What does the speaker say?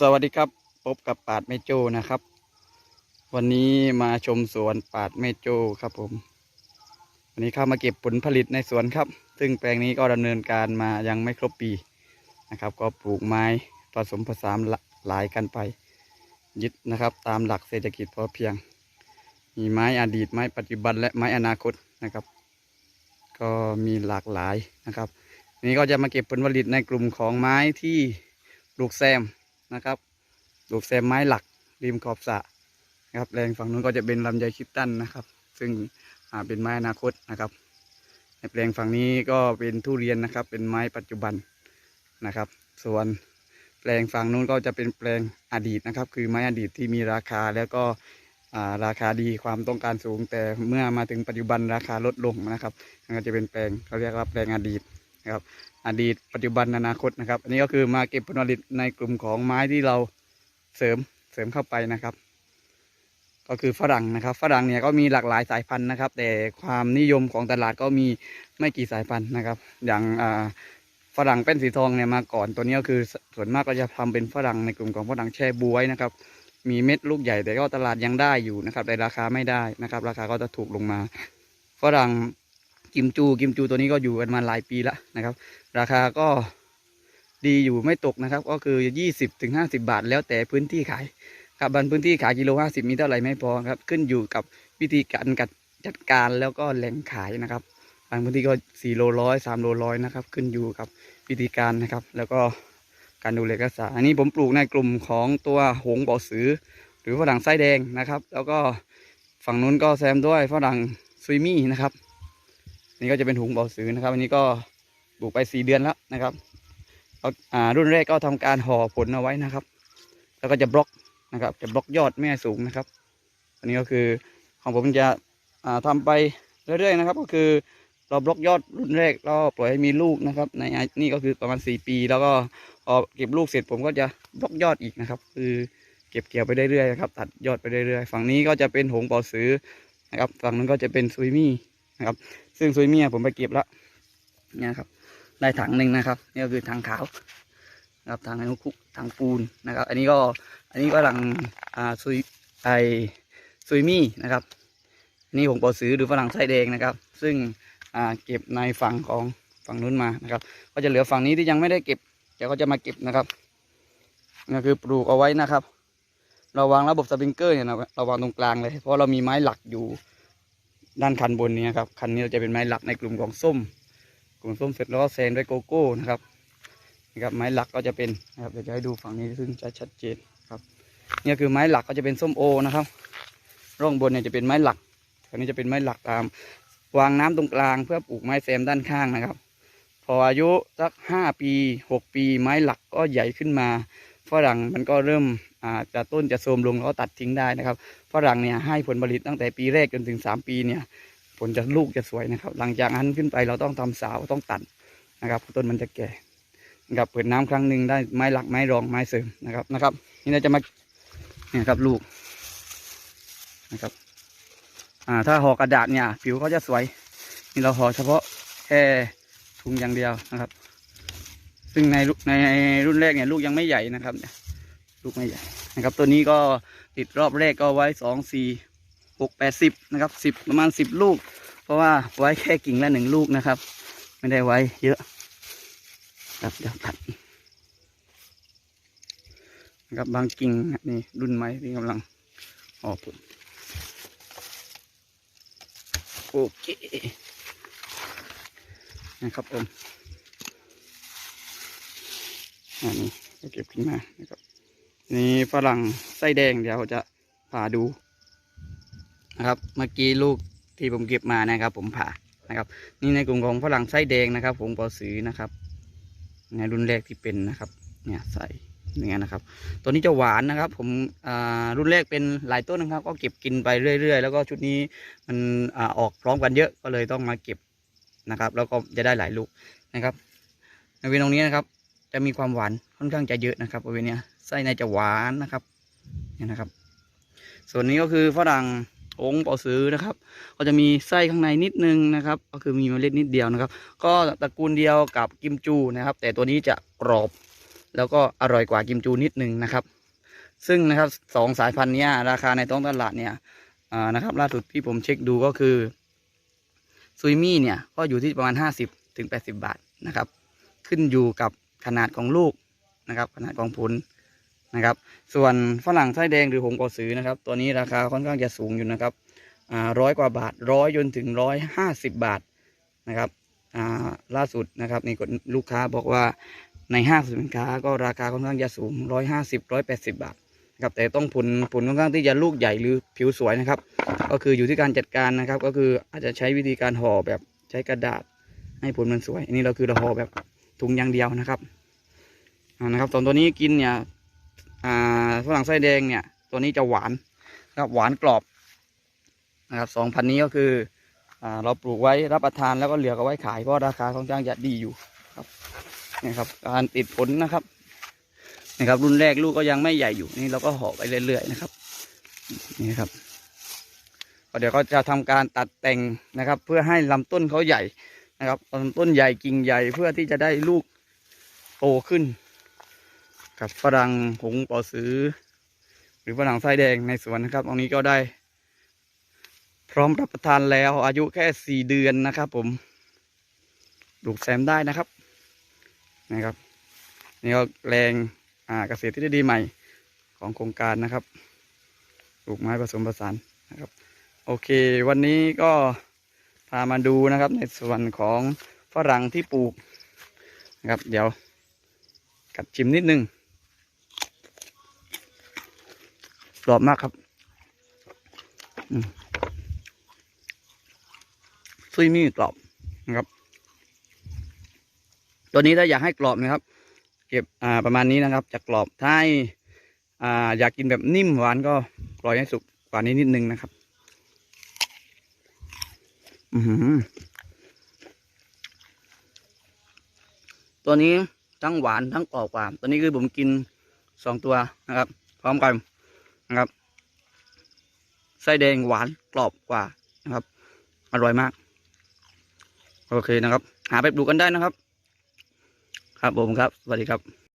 สวัสดีครับพบกับปาดแม่โจ้นะครับ วันนี้มาชมสวนปาดแม่โจ้ครับผม วันนี้เข้ามาเก็บผลผลิตในสวนครับ ซึ่งแปลงนี้ก็ดำเนินการมายังไม่ครบปีนะครับ ก็ปลูกไม้ผสมผสานหลายกันไป ยึดนะครับ ตามหลักเศรษฐกิจพอเพียง มีไม้อดีตไม้ปัจจุบันและไม้อนาคตนะครับ ก็มีหลากหลายนะครับวันนี้ก็จะมาเก็บผลผลิตในกลุ่มของไม้ที่ปลูกแซม นะครับปลูกแซมไม้หลักริมขอบสระนะครับแรงฝั่งนู้นก็จะเป็นลำไยคิดตันนะครับ ซึ่งเป็นไม้อนาคตนะครับในแปลงฝั่งนี้ก็เป็นทุเรียนนะครับ เป็นไม้ปัจจุบันนะครับ ส่วนแปลงฝั่งนู้นก็จะเป็นแปลงอดีตนะครับ คือไม้อดีตที่มีราคาแล้วก็ราคาดีความต้องการสูง แต่เมื่อมาถึงปัจจุบันราคาลดลงนะครับก็จะเป็นแปลงเขาเรียกว่าแปลงอดีต นะครับ อดีตปัจจุบันอนาคตนะครับ อันนี้ก็คือมาเก็บผลผลิตในกลุ่มของไม้ที่เราเสริมเสริมเข้าไปนะครับ ก็คือฝรั่งนะครับ ฝรั่งเนี่ยก็มีหลากหลายสายพันธุ์นะครับ แต่ความนิยมของตลาดก็มีไม่กี่สายพันธุ์นะครับ อย่างฝรั่งเป็นสีทองเนี่ยมาก่อนตัวนี้ก็คือส่วนมากก็จะทำเป็นฝรั่งในกลุ่มของฝรั่งแช่บวยนะครับ มีเม็ดลูกใหญ่แต่ก็ตลาดยังได้อยู่นะครับแต่ราคาไม่ได้นะครับ ราคาก็จะถูกลงมา ฝรั่ง กิมจูกิมจูตัวนี้ก็อยู่กันมาหลายปีแล้วนะครับ ราคาก็ดีอยู่ไม่ตกนะครับ ก็คือ 20ถึง50บาท แล้วแต่พื้นที่ขายครับบางพื้นที่ขายกิโล50 มีเท่าไหร่ไม่พอครับ ขึ้นอยู่กับวิธีการกัดจัดการแล้วก็แหล่งขายนะครับบางพื้นที่ก็4โลร้อย3โลร้อยนะครับ ขึ้นอยู่กับวิธีการนะครับ แล้วก็การดูแลรักษาอันนี้ผมปลูกในกลุ่มของตัวหงบ่อสือ หรือฝรั่งไส้แดงนะครับ แล้วก็ฝั่งนู้นก็แซมด้วยฝรั่งซุยมี่นะครับ นี่ก็จะเป็นหุงเบาสือนะครับ อันนี้ก็ปลูกไปสี่เดือนแล้วนะครับเอาอ่ารุ่นแรกก็ทำการห่อผลเอาไว้นะครับ แล้วก็จะบล็อกนะครับ จะบล็อกยอดไม่ให้สูงนะครับ อันนี้ก็คือของผมจะอ่าทำไปเรื่อยๆนะครับ ก็คือเราบล็อกยอดรุ่นแรกเราปล่อยให้มีลูกนะครับ ในนี่ก็คือประมาณสี่ปี แล้วก็พอเก็บลูกเสร็จผมก็จะบล็อกยอดอีกนะครับ คือเก็บเกี่ยวไปเรื่อยๆนะครับ ตัดยอดไปเรื่อยๆ ฝั่งนี้ก็จะเป็นหงเบาสือนะครับ ฝั่งนั้นก็จะเป็นซุยมี่ นะครับ ซึ่งซุยเมียผมไปเก็บแล้วเนี่ยครับ ได้ถังหนึ่งนะครับนี่ก็คือถังขาวนะครับถังอนุคุถังปูนนะครับ อันนี้ก็อันนี้ก็หลังอ่าซุยไอซุยมี่นะครับนี่ผมปอซื้อหรือฝรั่งไส้แดงนะครับ ซึ่งอ่าเก็บในฝั่งของฝั่งนู้นมานะครับ ก็จะเหลือฝั่งนี้ที่ยังไม่ได้เก็บเดี๋ยวก็จะมาเก็บนะครับนี่คือปลูกเอาไว้นะครับ เราวางระบบสปริงเกอร์เนี่ยนะเราวางตรงกลางเลย เพราะเรามีไม้หลักอยู่ ด้านคันบนนี้ครับคันนี้เราจะเป็นไม้หลักในกลุ่มของส้ม กลุ่มส้มเสร็จแล้วก็แซงด้วยโกโก้นะครับนี่ครับไม้หลักก็จะเป็นนะครับเดี๋ยวจะให้ดูฝั่งนี้ซึ่งจะชัดเจนครับนี่คือไม้หลักก็จะเป็นส้มโอนะครับ ร่องบนเนี่ยจะเป็นไม้หลักอันนี้จะเป็นไม้หลักตาม วางน้ำตรงกลางเพื่อปลูกไม้แซมด้านข้างนะครับ พออายุสักห้าปีหกปี ไม้หลักก็ใหญ่ขึ้นมาฝรั่งมันก็เริ่ม จะต้นจะโทรมลงแล้วตัดทิ้งได้นะครับฝรั่งเนี่ยให้ผลผลิตตั้งแต่ปีแรกจนถึงสามปีเนี่ยผลจะลูกจะสวยนะครับ หลังจากนั้นขึ้นไปเราต้องทำสาวต้องตัดนะครับ ต้นมันจะแก่นะครับเปิดน้ำครั้งหนึ่งได้ไม้หลักไม้รองไม้เสริมนะครับนะครับ นี่เราจะมาเนี่ยครับลูกนะครับอ่าถ้าห่อกระดาษเนี่ย ผิวเขาจะสวย นี่เราห่อเฉพาะแค่ถุงอย่างเดียวนะครับ ซึ่งในรุ่นในรุ่นแรกเนี่ยลูกยังไม่ใหญ่นะครับเนี่ย ลูกไม่ใหญ่นะครับ ตัวนี้ก็ติดรอบแรกก็ไว้สองสี่หกแปดสิบนะครับสิบประมาณสิบลูก เพราะว่าไว้แค่กิ่งละหนึ่งลูกนะครับ ไม่ได้ไว้เยอะครับเดี๋ยวตัดนะครับบางกิ่งนี่รุ่นไม้ที่กำลังออกผลโอเคนะครับผมอันนี้เก็บขึ้นมานะครับ นี่ฝรั่งไส้แดงเดี๋ยวจะพาดูนะครับ เมื่อกี้ลูกที่ผมเก็บมานะครับ ผมผ่านะครับ นี่ในกลุ่มของฝรั่งไส้แดงนะครับผมปอซื้อนะครับในรุ่นแรกที่เป็นนะครับ เนี่ยใส่เนี่ยนะครับ ตัวนี้จะหวานนะครับ ผมอ่ารุ่นแรกเป็นหลายต้นนะครับ ก็เก็บกินไปเรื่อย ๆ แล้วก็ชุดนี้มันอ่าออกพร้อมกันเยอะก็เลยต้องมาเก็บนะครับ แล้วก็จะได้หลายลูกนะครับในบริเวณตรงนี้นะครับ จะมีความหวานค่อนข้างจะเยอะนะครับบริเวณนี้ ไส้ในจะหวานนะครับเนี่ยนะครับ ส่วนนี้ก็คือฝรั่งองค์เปาซื้อนะครับ ก็จะมีไส้ข้างในนิดนึงนะครับ ก็คือมีเมล็ดนิดเดียวนะครับ ก็ตระกูลเดียวกับกิมจูนะครับ แต่ตัวนี้จะกรอบ แล้วก็อร่อยกว่ากิมจูนิดนึงนะครับ ซึ่งนะครับสองสายพันธุ์นี้ราคาในท้องตลาดเนี่ยอ่านะครับ ล่าสุดที่ผมเช็คดูก็คือซุยมี่เนี่ยก็อยู่ที่ประมาณ 50ถึง80 บาทนะครับ ขึ้นอยู่กับขนาดของลูกนะครับ ขนาดของผล นะครับ ส่วนฝรั่งไส้แดงหรือหงกอสือนะครับ ตัวนี้ราคาค่อนข้างจะสูงอยู่นะครับร้อยกว่าบาทร้อยจนถึงร้อยห้าสิบบาทนะครับล่าสุดนะครับนี่ก็ลูกค้าบอกว่าในห้างสินค้าก็ราคาค่อนข้างจะสูงร้อยห้าสิบร้อยแปดสิบบาทครับแต่ต้องผลผลค่อนข้างที่จะลูกใหญ่หรือผิวสวยนะครับ ก็คืออยู่ที่การจัดการนะครับ ก็คืออาจจะใช้วิธีการห่อแบบใช้กระดาษให้ผลมันสวย อันนี้เราคือเราห่อแบบถุงอย่างเดียวนะครับนะครับตอนตัวนี้กินเนี่ย ฝรั่งไส้แดงเนี่ย ตัวนี้จะหวานนะครับหวานกรอบนะครับสองพันนี้ก็คืออเราปลูกไว้รับประทานแล้วก็เหลือก็ไว้ขายเพราะราคาค่อนข้างจะดีอยู่ครับนี่ครับการติดผลนะครับนะครับ รุ่นแรกลูกก็ยังไม่ใหญ่อยู่นี่เราก็ห่อไปเรื่อยๆนะครับนี่ครับเดี๋ยวก็จะทำการตัดแต่งนะครับ เพื่อให้ลำต้นเขาใหญ่นะครับลำต้นใหญ่กิ่งใหญ่เพื่อที่จะได้ลูกโตขึ้น กับฝรั่งหงปอซื้อหรือฝรั่งไส้แดงในสวนนะครับตรงนี้ก็ได้ พร้อมรับประทานแล้วอายุแค่สี่เดือนนะครับ ผมปลูกแซมได้นะครับนะครับนี่ก็แรงอ่าเกษตรทฤษฎีใหม่ของโครงการนะครับปลูกไม้ผสมผสานนะครับ โอเค วันนี้ก็พามาดูนะครับ ในส่วนของฝรั่งที่ปลูกนะครับ เดี๋ยวกัดชิมนิดนึง กรอบมากครับซุยมี่กรอบนะครับ ตัวนี้ถ้าอยากให้กรอบนะครับ เก็บอ่าประมาณนี้นะครับจะกรอบถ้าอ่าอยากกินแบบนิ่มหวานก็ปล่อยให้สุกกว่านี้นิดนึงนะครับ อือหือตัวนี้ทั้งหวานทั้งกรอบกว่า ตัวนี้คือผมกินสองตัวนะครับ พร้อมกัน นะครับ ไส้แดงหวานกรอบกว่านะครับ อร่อยมาก โอเคนะครับ หาไปดูกันได้นะครับ ครับผมครับ สวัสดีครับ